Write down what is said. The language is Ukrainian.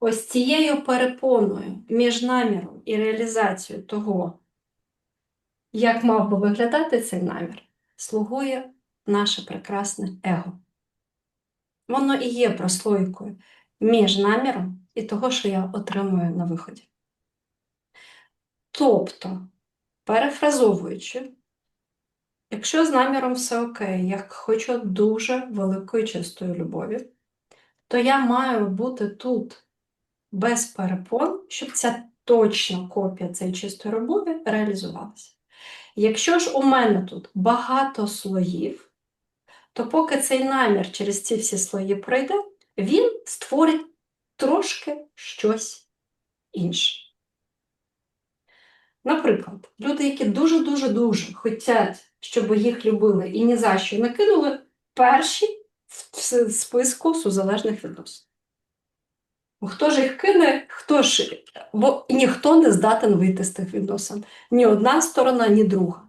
ось цією перепоною між наміром і реалізацією того, як мав би виглядати цей намір, слугує наше прекрасне его. Воно і є прослойкою між наміром і того, що я отримую на виході. Тобто, перефразовуючи, якщо з наміром все окей, я хочу дуже великої чистої любові, то я маю бути тут без перепон, щоб ця точна копія цієї чистої любові реалізувалася. Якщо ж у мене тут багато слоїв, то поки цей намір через ці всі слої пройде, він створить трошки щось інше. Наприклад, люди, які дуже-дуже-дуже хочуть, щоб їх любили і ні за що не кинули, перші в списку сузалежних відносин. Хто ж їх кине, хто ж, бо ніхто не здатен вийти з тих відносин. Ні одна сторона, ні друга.